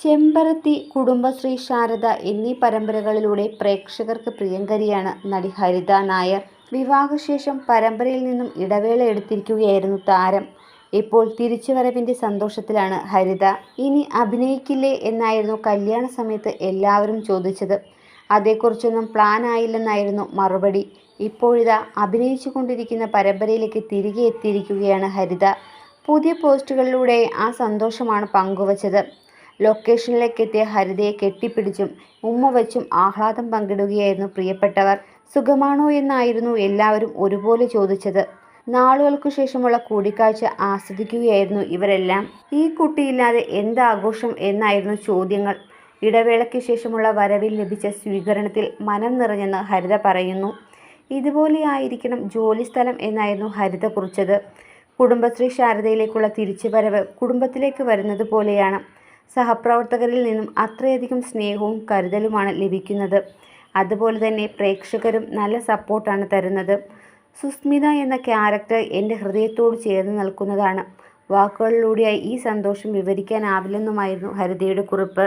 ചെമ്പരത്തി കുടുംബശ്രീ ശാരദ എന്നീ പരമ്പരകളിലൂടെ പ്രേക്ഷകർക്ക് പ്രിയങ്കരിയാണ് നടി ഹരിത നായർ. വിവാഹശേഷം പരമ്പരയിൽ നിന്നും ഇടവേള എടുത്തിരിക്കുകയായിരുന്നു താരം. ഇപ്പോൾ തിരിച്ചുവരവിന്റെ സന്തോഷത്തിലാണ് ഹരിത. ഇനി അഭിനയിക്കില്ലേ എന്നായിരുന്നു കല്യാണ സമയത്ത് എല്ലാവരും ചോദിച്ചത്. അതേക്കുറിച്ചൊന്നും പ്ലാൻ ആയില്ലെന്നായിരുന്നു മറുപടി. ഇപ്പോഴിതാ അഭിനയിച്ചു കൊണ്ടിരിക്കുന്ന പരമ്പരയിലേക്ക് തിരികെ എത്തിയിരിക്കുകയാണ് ഹരിത. പുതിയ പോസ്റ്റുകളിലൂടെ ആ സന്തോഷമാണ് പങ്കുവച്ചത്. ലൊക്കേഷനിലേക്ക് എത്തിയ ഹരിതയെ കെട്ടിപ്പിടിച്ചും ഉമ്മ വച്ചും ആഹ്ലാദം പങ്കിടുകയായിരുന്നു പ്രിയപ്പെട്ടവർ. സുഖമാണോ എന്നായിരുന്നു എല്ലാവരും ഒരുപോലെ ചോദിച്ചത്. നാളുകൾക്കു ശേഷമുള്ള കൂടിക്കാഴ്ച ആസ്വദിക്കുകയായിരുന്നു ഇവരെല്ലാം. ഈ കുട്ടിയില്ലാതെ എന്താഘോഷം എന്നായിരുന്നു ചോദ്യങ്ങൾ. ഇടവേളയ്ക്ക് ശേഷമുള്ള വരവിൽ ലഭിച്ച സ്വീകരണത്തിൽ മനം നിറഞ്ഞെന്ന് ഹരിത പറയുന്നു. ഇതുപോലെയായിരിക്കണം ജോലിസ്ഥലം എന്നായിരുന്നു ഹരിത കുറിച്ചത്. കുടുംബശ്രീ ശാരദയിലേക്കുള്ള തിരിച്ചുവരവ് കുടുംബത്തിലേക്ക് വരുന്നത് പോലെയാണ്. സഹപ്രവർത്തകരിൽ നിന്നും അത്രയധികം സ്നേഹവും കരുതലുമാണ് ലഭിക്കുന്നത്. അതുപോലെ തന്നെ പ്രേക്ഷകരും നല്ല സപ്പോർട്ടാണ് തരുന്നത്. സുസ്മിത എന്ന ക്യാരക്ടർ എന്റെ ഹൃദയത്തോട് ചേർന്ന് നിൽക്കുന്നതാണ്. വാക്കുകളിലൂടെയായി ഈ സന്തോഷം വിവരിക്കാനാവില്ലെന്നുമായിരുന്നു ഹരിതയുടെ കുറിപ്പ്.